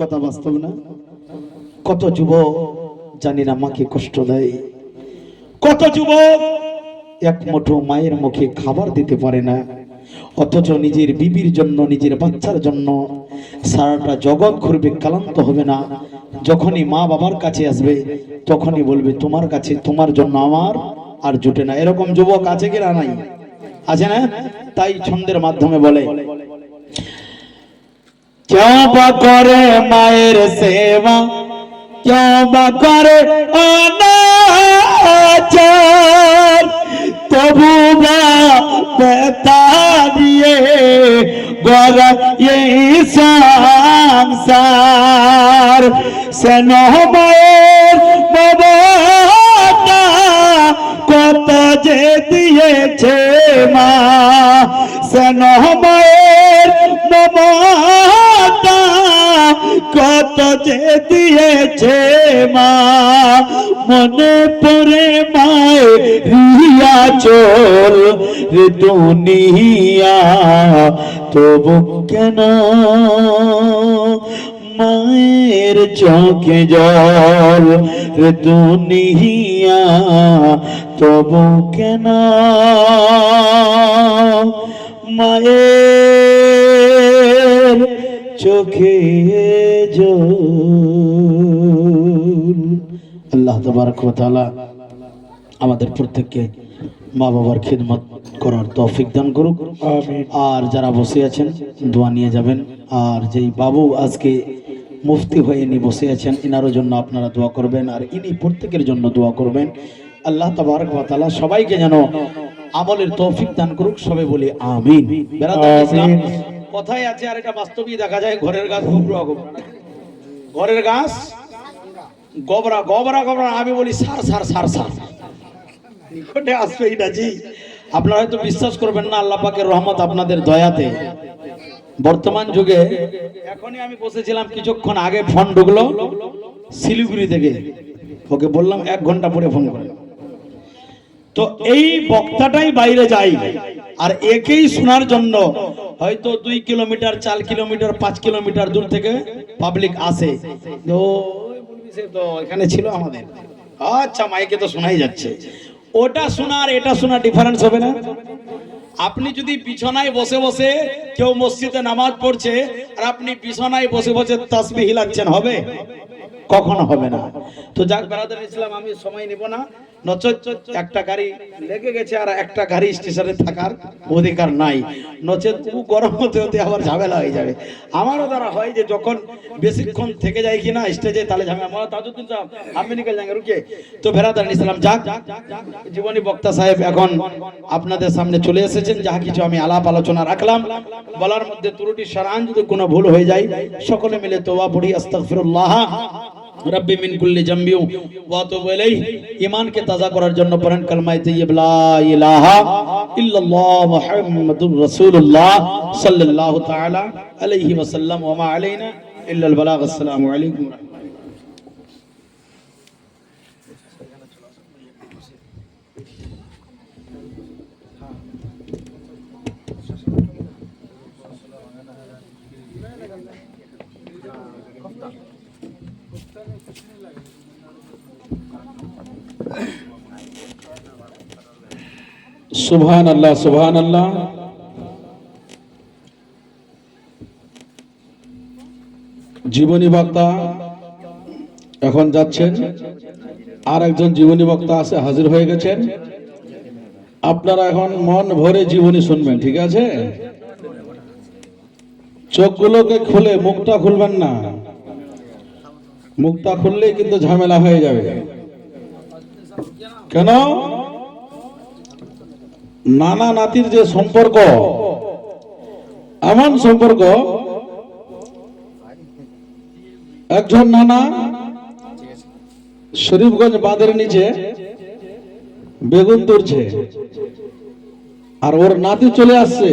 কথা বাস্তব না? কত যুবক জানি না মাকে কষ্ট দেয়। কত যুবক এক মুঠো মায়ের মুখে খাবার দিতে পারে না। অথচ নিজের বিবির জন্য, নিজের বাচ্চার জন্য সারাটা জগৎ ঘুরবে, ক্লান্ত হবে না। যখনই মা বাবার কাছে আসবে, তখনই বলবে, তোমার কাছে, তোমার জন্য আমার আর জুটে না। এরকম যুবক আছে কিনা নাই? আছে না? তাই ছন্দের মাধ্যমে বলে। কেউ বা করে মায়ের সেবা কেউ বা করে অনাচার তবু বা বেতা দিয়ে গড়া এই সংসার। মায়ের বাবাটা যে দিয়েছে মা। সেন মায়ের বাবাটা কত যে দিয়েছে মা। মনে পড়ে মায়ে রিয়া চল রে দুনিয়া, তবু কেন মায়ের চোখে জল। রে দুনিয়া, তবু কেন? মায়ের চোখে জল। আল্লাহ তবারক ওয়া তাআলা আমাদের প্রত্যেককে মা বাবার খিদমত করার তৌফিক দান করুক। আর যারা বসে আছেন দোয়া নিয়ে যাবেন। আর যেই বাবু আজকে মুফতি হয়ে ইনি বসে আছেন ইনারও জন্য আপনারা দোয়া করবেন আর ইনি প্রত্যেকের জন্য দোয়া করবেন। আল্লাহ তাবারক ওয়া তাআলা সবাইকে যেন আমলের তৌফিক দান করুক সবে বলি আমিন। কথাই আছে আর এটা বাস্তবিক দেখা যায় ঘরের গাছ রকম ঘরের গাছ গবরা গবরা গবরা আমি বলি সার সার সার সার। নিকটে আসবে এটা জি আপনারা হয়তো বিশ্বাস করবেন না, আল্লাহ পাকের রহমত আপনাদের দয়াতে। বর্তমান যুগে এখনই আমি বসেছিলাম কিছুক্ষণ আগে ফোন ঢুকলো শিলিগুড়ি থেকে। ওকে বললাম, এক ঘণ্টা পরে ফোন করে। তো এই বক্তাটাই বাইরে যায়, আর একেই শোনার জন্য হয়তো দুই কিলোমিটার, চার কিলোমিটার, পাঁচ কিলোমিটার দূর থেকে পাবলিক আসে। তো এখানে ছিল আমাদের। আচ্ছা মাইকে তো শোনাই যাচ্ছে। ওটা শোনার, এটা শোনা ডিফারেন্স হবে না। আপনি যদি বিছানায় বসে বসে কেউ মসজিদে নামাজ পড়ছে, আর আপনি বিছানায় বসে বসে তাসবি হিলাচ্ছেন হবে? কখনো হবে না। তো যাক বেড়াদের ইসলাম, আমি সময় নিব না। একটা গাড়ি লেগে গেছে আর একটা গাড়ি স্টেশনে থাকার অধিকার নাই। নচেত গরম হতে হতে আবার ঝামেলা হয়ে যাবে। আমারও দ্বারা হয় যে যখন বেশিক্ষণ থেকে যায় কিনা স্টেজে তাহলে ঝামেলা। তাজুদ্দিন সাহেব রুকে তো বেড়াদার ইসলাম যাক, জীবনী বক্তা সাহেব এখন আপনাদের সামনে চলে এসেছেন। যাহা কিছু আমি আলাপ আলোচনা রাখলাম, বলার মধ্যে ত্রুটি সারান যদি কোনো ভুল হয়ে যায়। সকলে মিলে তোবা পড়ি, আস্তাগফিরুল্লাহ। রব্বি মিন কুল্লি জামবিউ ওয়া তুব ইলাইহি। ঈমানকে তাজা করার জন্য পড়েন কালমায়ে তাইয়্যিব, লা ইলাহা ইল্লাল্লাহ মুহাম্মাদুর রাসূলুল্লাহ সাল্লাল্লাহু তাআলা আলাইহি ওয়া সাল্লাম ওয়া মা আলাইনা ইল্লাল বালাগ। আসসালামু আলাইকুম ওয়া সুবহান আল্লাহ সুবহান আল্লাহ জীবনী বক্তা এখন যাচ্ছেন। আর একজন জীবনী বক্তা আছে, হাজির হয়ে গেছেন। আপনারা এখন মন ভরে জীবনী শুনবেন, ঠিক আছে? চোখগুলোকে খুলে মুখটা খুলবেন না। মুখটা খুললেই কিন্তু ঝামেলা হয়ে যাবে। কেন? নানা নাতির যে সম্পর্ক, এমন সম্পর্ক, একজন নানা শরীফগঞ্জ বাঁধের নিচে বেগুন তুলছে, আর ওর নাতি চলে আসছে।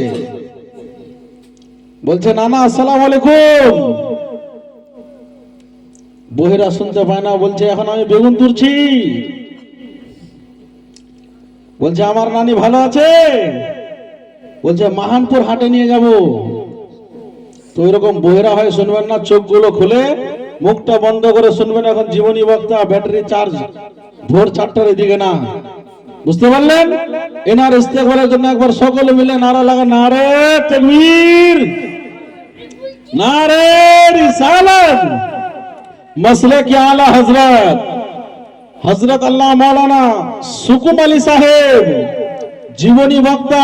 বলছে, নানা, আসসালাম আলাইকুম। বহিরা শুনতে পায় না, বলছে, এখন আমি বেগুন তুলছি। বলছে, আমার নানি ভালো আছে। বলছে, মাহানপুর হাটে নিয়ে যাব। তো এরকম বহেরা হয়, শুনবেন না, চোখগুলো খুলে, মুখটা বন্ধ করে শুনবেন, এখন জীবনী বক্তা, ব্যাটারি চার্জ, ভোর চারটার এদিকে না। বুঝতে পারলেন? এনার ইস্তেকবারের জন্য একবার সকলে মিলে নারা লাগা, নারে তকবীর, নারে রিসালাত। মসলে কি আলা হজরত हज़रत अल्लाह मौलाना सुकुम अली साहेब, जीवनी वक्ता,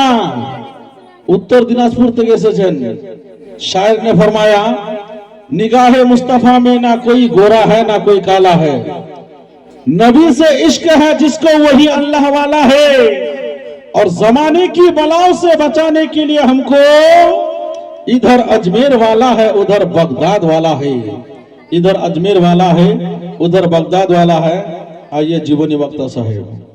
उत्तर दिनाजपुर शायर ने फरमाया, निगाहे मुस्तफ़ा में ना कोई गोरा है, ना कोई काला है। नबी से इश्क है जिसको वही अल्लाह वाला है। और जमाने की बलाओं से बचाने के लिए हमको इधर अजमेर वाला है, उधर बगदाद वाला है। इधर अजमेर वाला है, उधर बगदाद वाला है। आइए जीवनी वक्ता साहेब।